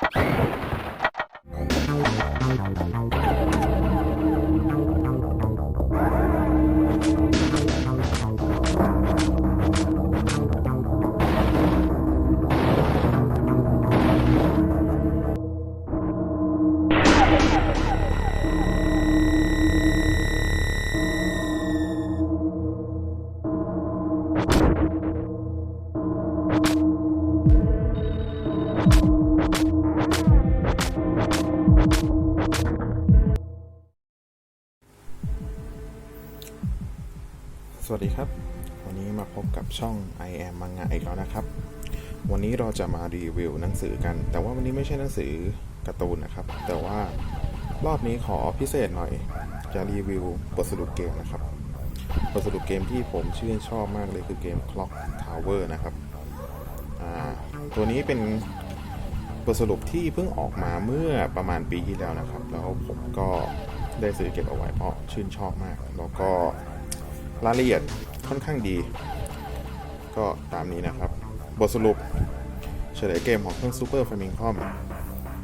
ส I am Manga อีกแล้วนะครับ วันนี้เราจะมารีวิวหนังสือกัน แต่ว่าวันนี้ไม่ใช่หนังสือการ์ตูนนะครับ แต่ว่ารอบนี้ขอพิเศษหน่อย จะรีวิวบทสรุปเกมนะครับ บทสรุปเกมที่ผมชื่นชอบมากเลยคือเกม Clock Tower นะครับ ตัวนี้เป็นบทสรุปที่เพิ่งออกมาเมื่อประมาณปีที่แล้วนะครับ แล้วผมก็ได้ซื้อเก็บเอาไว้เพราะชื่นชอบมาก แล้วก็รายละเอียดค่อนข้างดี ก็ตามนี้นะครับ บทสรุปเฉลยเกมของเครื่อง Super Famicom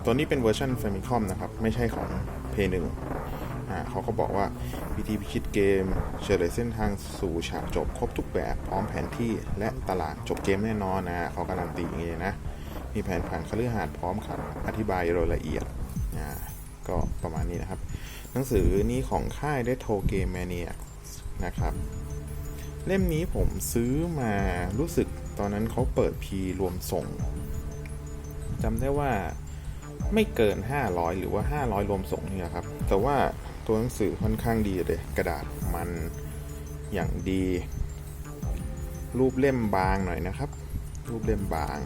ตัวนี้เป็นเวอร์ชัน Famicom นะครับ ไม่ใช่ของ p 1อ่าเขาก็บอกว่าวิธีพิชิตเกม เฉลยเส้นทางสู่ฉากจบครบทุกแบบพร้อมแผนที่และตลาดจบเกมแน่นอนนะเขาการันตีอย่างนี้นะ มีแผนผังคฤหาสน์พร้อมขัดอธิบายรายละเอียดอ่าก็ประมาณนี้นะครับ หนังสือนี้ของค่ายได้โทเกมแมเนียนะครับ เล่มนี้ผมซื้อมารู้สึกตอนนั้นเขาเปิดพีรวมส่งจำได้ว่าไม่เกิน 500 หรือว่า 500 รวมส่งนี่แหละครับ แต่ว่าตัวหนังสือค่อนข้างดีเลย กระดาษมันอย่างดี รูปเล่มบางหน่อยนะครับ รูปเล่มบาง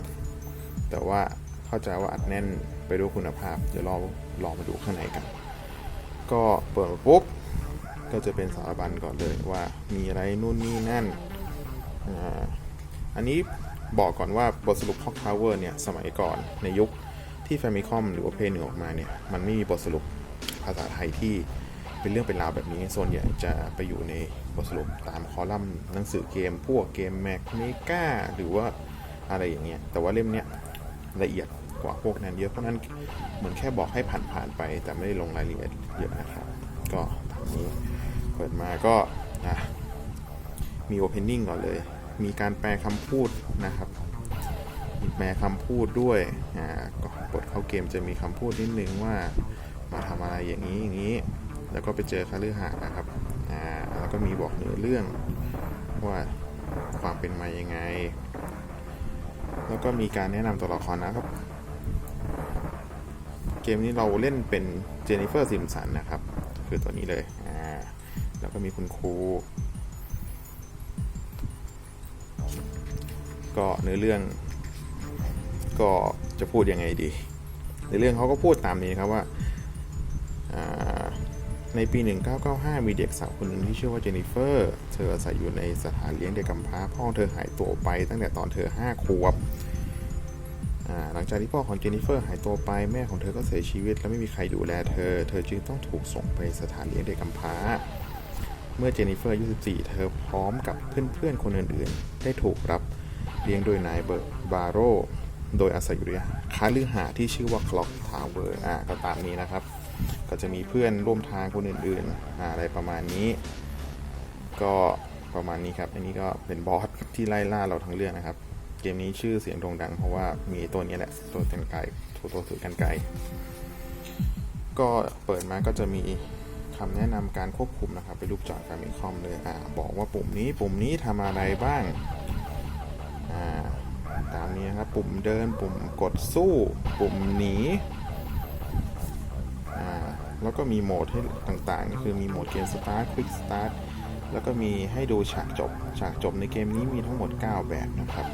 แต่ว่าเข้าใจว่าอัดแน่นไปด้วยคุณภาพ เดี๋ยวเราลองมาดูข้างในกัน ก็เปิดปุ๊บ ก็จะเป็นสารบัญก่อนเลยว่ามีอะไรนู่นนี่นั่นอันนี้บอกก่อนว่าบทสรุป Clock Tower เนี่ยสมัยก่อนในยุคที่ Famicom หรือว่า p 1ออกมาเนี่ยมันไม่มีบทสรุปภาษาไทยที่เป็นเรื่องเป็นราวแบบนี้ส่วนใหญ่จะไปอยู่ในบทสรุปตามคอลัมน์หนังสือเกม พวกเกม Mac เมกาหรือว่าอะไรอย่างเงี้ยแต่ว่าเล่มเนี้ยละเอียดกว่าพวกนั้นเยอะเพราะฉะนั้นเหมือนแค่บอกให้ผ่านๆไป แต่ไม่ได้ลงรายละเอียดเยอะนะครับ ก็ตามนี้ เปิดมาก็นะมี opening ก่อนเลย มีการแปลคำพูดนะครับมีแปลคำพูดด้วยอ่าก็บทเข้าเกมจะมีคำพูดนิดนึงว่ามาทำอะไรอย่างนี้อย่างนี้ แล้วก็ไปเจอคาลือหาสน์นะครับอ่าแล้วก็มีบอกเนื้อเรื่องว่าความเป็นมายังไง แล้วก็มีการแนะนำตัวละครนะครับ เกมนี้เราเล่นเป็นเจนนิเฟอร์ซิมสันนะครับ คือตัวนี้เลย แล้วก็มีคุณครู ก็เนื้อเรื่องก็จะพูดยังไงดี ในเรื่องเขาก็พูดตามนี้ครับว่าอ่าในปี 1995 มีเด็กสาวคนหนึ่งที่ชื่อว่าเจนนิเฟอร์ เธออาศัยอยู่ในสถานเลี้ยงเด็กกำพร้า พ่อเธอหายตัวไปตั้งแต่ตอนเธอ 5 ขวบ หลังจากที่พ่อของเจนนิเฟอร์หายตัวไป แม่ของเธอก็เสียชีวิต และไม่มีใครดูแลเธอ เธอจึงต้องถูกส่งไปสถานเลี้ยงเด็กกำพร้า เมื่อเจนิเฟอร์อายุ14เธอพร้อมกับเพื่อนๆ คนอื่นๆ ได้ถูกรับเลี้ยงโดยนายเบิร์ตบาโรโดยอาศัยอยู่ในคาลือหาที่ชื่อว่า Clock Tower อ่าก็ตามนี้นะครับ ก็จะมีเพื่อนร่วมทางคนอื่นๆอ่าอะไรประมาณนี้ ก็ประมาณนี้ครับ อันนี้ก็เป็นบอสที่ไล่ล่าเราทั้งเรื่องนะครับ เกมนี้ชื่อเสียงโด่งดังเพราะว่ามีตัวนี้แหละ ตัวกันไกลตัวตัวถือกันไกลก็เปิดมาก็จะมี คำแนะนำการควบคุมนะครับเป็นรูปจอการมีคอมเลยอ่าบอกว่าปุ่มนี้ปุ่มนี้ทำอะไรบ้างอ่าตามนี้นะครับปุ่มเดินปุ่มกดสู้ ปุ่มหนีอ่าแล้วก็มีโหมดให้ต่างๆก็คือมีโหมดเกมสตาร์ทควิกสตาร์ทแล้วก็มีให้ดูฉากจบ ฉากจบในเกมนี้มีทั้งหมด 9 แบบนะครับ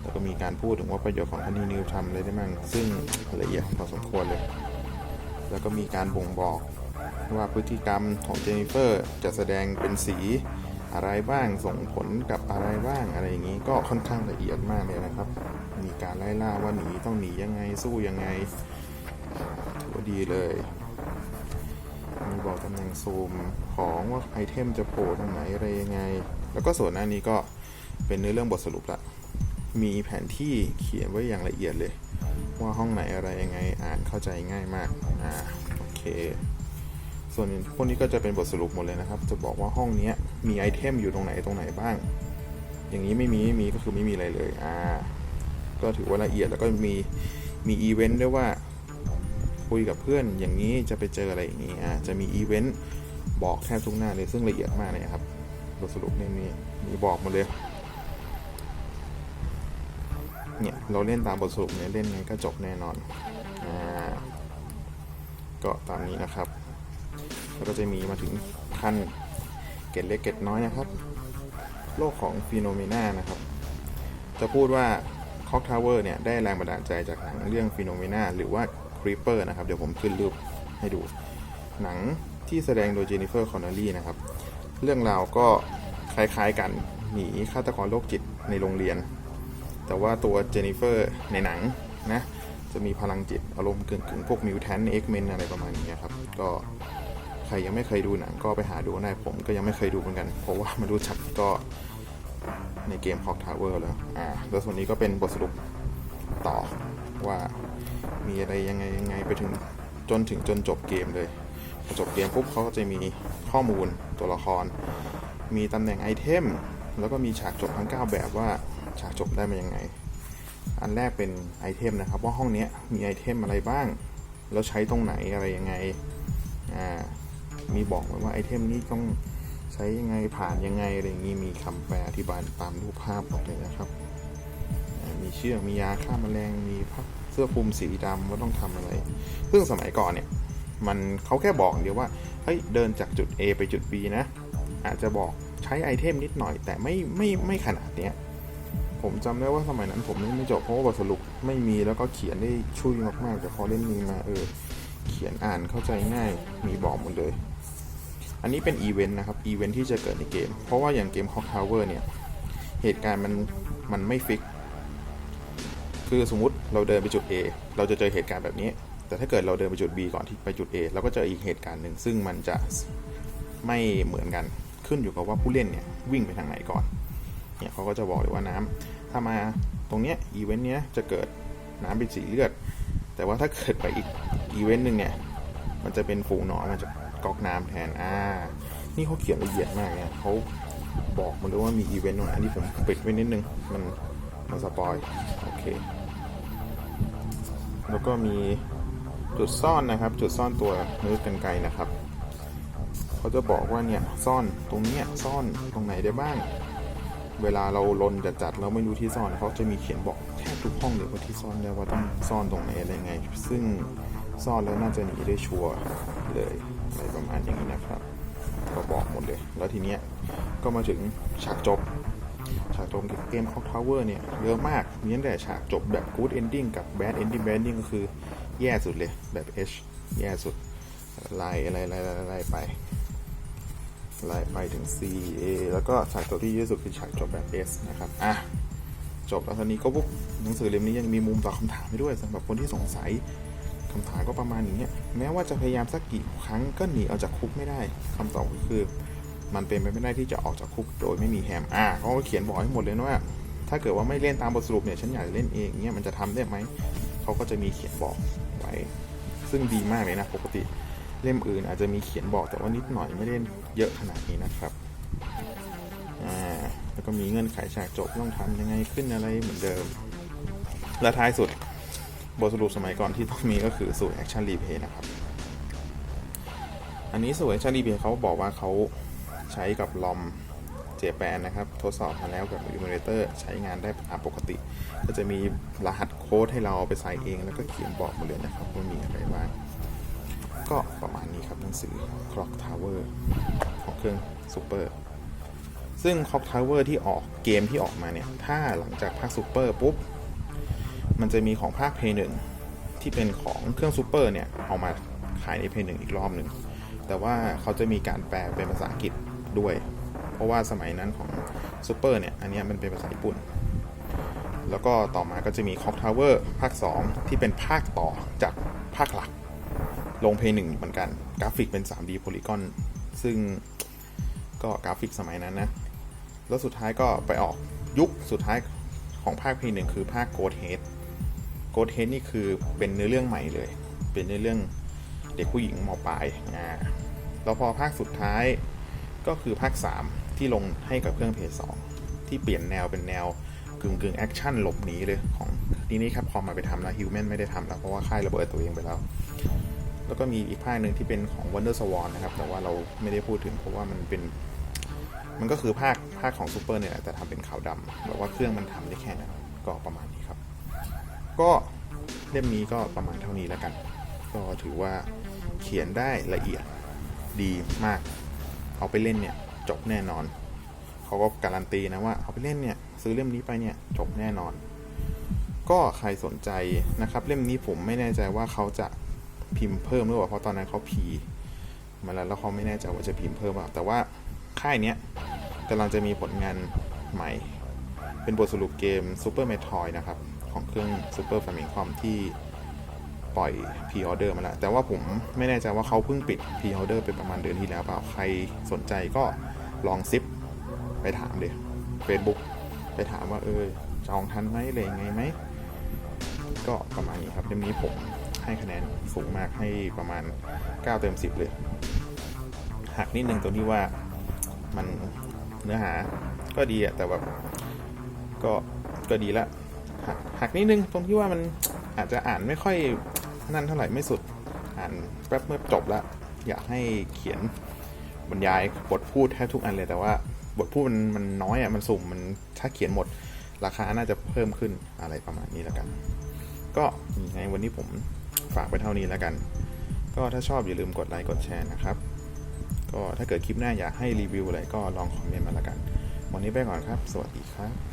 แล้วก็มีการพูดถึงว่าประโยชน์ของคันนีนิวทำอะไรได้บ้างซึ่งละเอียดพอสมควรเลย แล้วก็มีการบ่งบอก ว่าพฤติกรรมของเจนนิเฟอร์จะแสดงเป็นสีอะไรบ้างส่งผลกับอะไรบ้างอะไรอย่างนี้ก็ค่อนข้างละเอียดมากเลยนะครับ มีการไล่ล่าว่าหนีต้องหนียังไงสู้ยังไงถือว่าดีเลยมีบอกตำแหน่งซูมของว่าไอเทมจะโผล่ตรงไหนอะไรยังไง แล้วก็ส่วนหน้านี้ก็เป็นเนื้อเรื่องบทสรุปละมีแผนที่เขียนไว้อย่างละเอียดเลย ว่าห้องไหนอะไรยังไงอ่านเข้าใจง่ายมากอ่าโอเค ส่วนพวกนี้ก็จะเป็นบทสรุปหมดเลยนะครับ จะบอกว่าห้องนี้มีไอเทมอยู่ตรงไหนตรงไหนบ้าง อย่างนี้ไม่มีไม่มีก็คือไม่มีอะไรเลยอ่าก็ถือว่าละเอียดแล้วก็มีมีอีเวนต์ด้วยว่าคุยกับเพื่อนอย่างนี้จะไปเจออะไรอย่างนี้อ่าจะมีอีเวนต์บอกแค่ทุกหน้าเลยซึ่งละเอียดมากเลยครับบทสรุปเนี่ยมีมีบอกหมาเลยเนี่ยเราเล่นตามบทสรุปเนี่ยเล่นไงก็จบแน่นอนอ่าก็ตามนี้นะครับ ก็จะมีมาถึงขั้นเกตเล็กเกตน้อยนะครับ โลกของฟีโนเมนานะครับ จะพูดว่าคอกทาวเวอร์เนี่ยได้แรงบันดาลใจจากหนังเรื่องฟีโนเมนาหรือว่าครีเปอร์นะครับ เดี๋ยวผมขึ้นรูปให้ดู หนังที่แสดงโดยเจนนิเฟอร์คอนเนลลี่นะครับ เรื่องราวก็คล้ายๆกันหนีฆาตกรโรคจิตในโรงเรียน แต่ว่าตัวเจนนิเฟอร์ในหนังนะจะมีพลังจิตอารมณ์กึ่งๆพวกมิวแทนเอ็กเมนอะไรประมาณนี้ครับ ก็ รยังไม่เคยดูหนังก็ไปหาดูได้ผมก็ยังไม่เคยดูเหมือนกัน เพราะว่าไมาดูชักก็ในเกม Clock Tower แล้วอ่าแล้วส่วนนี้ก็เป็นบทสรุปต่อว่ามีอะไรยังไงยังไงไปถึงจนถึงจนจบเกมเลยพอจบเกมปุ๊บเขาก็จะมีข้อมูลตัวละคร มีตำแหน่งไอเทม แล้วก็มีฉากจบทั้ง 9 แบบว่าฉากจบได้มายังไง อันแรกเป็นไอเทมนะครับ ว่าห้องนี้มีไอเทมอะไรบ้าง แล้วใช้ตรงไหนอะไรยังไง อ่า มีบอกไว้ว่าไอเทมนี้ต้องใช้ยังไงผ่านยังไงอะไรอย่างนี้มีคำแปลอธิบายตามรูปภาพหมดเลยนะครับ มีเชือกมียาฆ่าแมลงมีผ้าเสื้อคลุมสีดำว่าต้องทำอะไร ซึ่งสมัยก่อนเนี่ยมันเขาแค่บอกเดียวว่าเฮ้ยเดินจากจุด A ไปจุด B นะ อาจจะบอกใช้ไอเทมนิดหน่อย แต่ไม่ไม่ไม่ขนาดเนี้ยผมจำได้ว่าสมัยนั้นผมเล่นไม่จบเพราะว่าบทสรุปไม่มีแล้วก็เขียนได้ช่วยมากๆแต่พอเล่นนี้มาเออเขียนอ่านเข้าใจง่ายมีบอกหมดเลย อันนี้เป็นอีเวนต์นะครับอีเวนต์ที่จะเกิดในเกม เพราะว่าอย่างเกม Clock Tower เนี่ย เหตุการณ์มันมันไม่ฟิก คือสมมติเราเดินไปจุด A เราจะเจอเหตุการณ์แบบนี้ แต่ถ้าเกิดเราเดินไปจุด B ก่อนที่ไปจุด A เราก็เจออีกเหตุการณ์หนึ่งซึ่งมันจะไม่เหมือนกันขึ้นอยู่กับว่าผู้เล่นเนี่ยวิ่งไปทางไหนก่อนเนี่ยเขาก็จะบอกเลยว่าน้ำถ้ามาตรงเนี้ยอีเวนต์เนี้ยจะเกิดน้ำเป็นสีเลือด แต่ว่าถ้าเกิดไปอีกอีเวนต์หนึ่งเนี่ยมันจะเป็นฝูงหนอนมันจะ ก๊อกน้ำแทนอ่านี่เขาเขียนละเอียดมากเนี่ยเขาบอกมาเลยว่ามีอีเวนต์ตรงไหนอันนี้ผมปิดไว้นิดนึง มันมันสปอยโอเค แล้วก็มีจุดซ่อนนะครับ จุดซ่อนตัวนื้อกันไกลนะครับเขาจะบอกว่าเนี่ยซ่อนตรงเนี้ยซ่อนตรงไหนได้บ้าง เวลาเราลนจัดจัดๆเราไม่รู้ที่ซ่อนเขาจะมีเขียนบอกแทบทุกห้องเลยว่าที่ซ่อนได้ว่าต้องซ่อนตรงไหนอะไรไง ซึ่งซ่อนแล้วน่าจะหนีได้ชัวร์เลย อะไรประมาณอย่างนี้นะครับ ก็บอกหมดเลย แล้วทีเนี้ยก็มาถึงฉากจบ ฉากจบเกม Clock Tower เนี่ยเยอะมากมีตั้งแต่ฉากจบแบบ Good Ending กับ Bad Ending Bad Ending ก็คือแย่สุดเลยแบบ H แย่สุดไล่ไล่ไล่ไล่ไล่ไปไล่ไปถึง C A แล้วก็ฉากจบที่เยอะสุดคือฉากจบแบบ S นะครับอะจบแล้วทีนี้ก็ปุ๊บหนังสือเล่มนี้ยังมีมุมตอบคำถามให้ด้วยสำหรับคนที่สงสัย คำถามก็ประมาณอย่างเงี้ยแม้ว่าจะพยายามสักกี่ครั้งก็หนีออกจากคุกไม่ได้คำตอบก็คือ มันเป็นไปไม่ได้ที่จะออกจากคุกโดยไม่มีแฮมอะเขาก็เขียนบอกให้หมดเลยนะว่า ถ้าเกิดว่าไม่เล่นตามบทสรุปเนี่ยฉันอยากจะเล่นเองเงี้ยมันจะทำได้ไหมเขาก็จะมีเขียนบอกไว้ ซึ่งดีมากเลยนะปกติเล่มอื่นอาจจะมีเขียนบอกแต่ว่านิดหน่อยไม่ได้เยอะขนาดนี้นะครับอ่าแล้วก็มีเงื่อนไขฉากจบต้องทำยังไงขึ้นอะไรเหมือนเดิมและท้ายสุด บทสรุปสมัยก่อนที่ต้องมีก็คือสูตรแอคชั่นรีเพย์นะครับ อันนี้สูตรแอคชั่นรีเพย์เขาบอกว่าเขาใช้กับลอมเจแปนนะครับ ทดสอบมาแล้วกับอิมูเลเตอร์ใช้งานได้ตามปกติ ก็จะมีรหัสโค้ดให้เราเอาไปใส่เองแล้วก็เขียนบอกมาเลยนะครับว่ามีอะไรบ้างก็ประมาณนี้ครับหนังสือ Clock Tower ของเครื่อง Super ซึ่ง Clock Tower ที่ออกเกมที่ออกมาเนี่ย ถ้าหลังจากภาค Super ปุ๊บ มันจะมีของภาค Play 1ที่เป็นของเครื่อง Super เนี่ยเอามาขายใน Play 1อีกรอบหนึ่งแต่ว่าเขาจะมีการแปลเป็นภาษาอังกฤษด้วย เพราะว่าสมัยนั้นของ Super เนี่ยอันนี้มันเป็นภาษาญี่ปุ่น แล้วก็ต่อมาก็จะมี Clock Tower ภาค 2 ที่เป็นภาคต่อจากภาคหลัก ลงเพย์หนึ่งเหมือนกัน กราฟิกเป็น 3D โพลีกอนซึ่งก็กราฟิกสมัยนั้นนะ แล้วสุดท้ายก็ไปออกยุคสุดท้ายของภาคเพย์หนึ่งคือภาคโกดเฮด โกดเฮดนี่คือเป็นเนื้อเรื่องใหม่เลย เป็นเนื้อเรื่องเด็กผู้หญิงมปลายอ่าแล้วพอภาคสุดท้ายก็คือภาค 3 ที่ลงให้กับเครื่องเพย์สที่เปลี่ยนแนวเป็นแนวกึ่งกึ่งแอคชั่นหลบหนีเลยของทีนี้ครับพอมาไปทำแล้วฮิวแมนไม่ได้ทำแล้ว เพราะว่าค่ายระเบิดตัวเองไปแล้ว แล้วก็มีอีกภาคหนึ่งที่เป็นของ Wonder Swan นะครับ แต่ว่าเราไม่ได้พูดถึงเพราะว่ามันเป็น มันก็คือภาคภาคของซูเปอร์เนี่ยแหละแต่ทำเป็นขาวดำแบบว่าเครื่องมันทำได้แค่นั้นก็ประมาณ ก็เล่มนี้ก็ประมาณเท่านี้แล้วกัน ก็ถือว่าเขียนได้ละเอียดดีมาก เอาไปเล่นเนี่ยจบแน่นอน เขาก็การันตีนะว่าเอาไปเล่นเนี่ยซื้อเล่มนี้ไปเนี่ยจบแน่นอน ก็ใครสนใจนะครับเล่มนี้ผมไม่แน่ใจว่าเขาจะพิมพ์เพิ่มหรือเปล่าเพราะตอนนั้นเขาพีมาแล้วแล้วเขาไม่แน่ใจว่าจะพิมพ์เพิ่มเปล่าแต่ว่าค่ายเนี้ยกำลังจะมีผลงานใหม่ เป็นบทสรุปเกม Super Metroid นะครับ ของเครื่อง Super Famicom ที่ปล่อยพ r ออเดอร์มาแล้ว แต่ว่าผมไม่แน่ใจว่าเขาเพิ่งปิดพ r ออเดอร์ไปประมาณเดือนที่แล้วเปล่า ใครสนใจก็ลองซิปไปถามเลย Facebook ไปถามว่าเออจองทันไหมอะไรยังไงไหม ก็ประมาณนี้ครับเล่มนี้ผมให้คะแนนสูงมากให้ประมาณ 9 เต็ม 10 เลย หักนิดนึงตรงที่ว่ามันเนื้อหาก็ดีอะแต่แบบก็ก็ดีละ หักหักนิดนึงตรงที่ว่ามันอาจจะอ่านไม่ค่อยนั่นเท่าไหร่ไม่สุด อ่านแป๊บเมื่อจบและอยากให้เขียนบรรยายบทพูดแทบทุกอันเลยแต่ว่าบทพูดมันมันน้อยอะมันสุ่มมันถ้าเขียนหมด ราคาน่าจะเพิ่มขึ้นอะไรประมาณนี้แล้วกัน ก็ยังไงวันนี้ผมฝากไปเท่านี้แล้วกัน ก็ถ้าชอบอย่าลืมกดไลค์กดแชร์นะครับ ก็ถ้าเกิดคลิปหน้าอยากให้รีวิวอะไรก็ลองคอมเมนต์มาแล้วกัน วันนี้ไปก่อนครับ สวัสดีครับ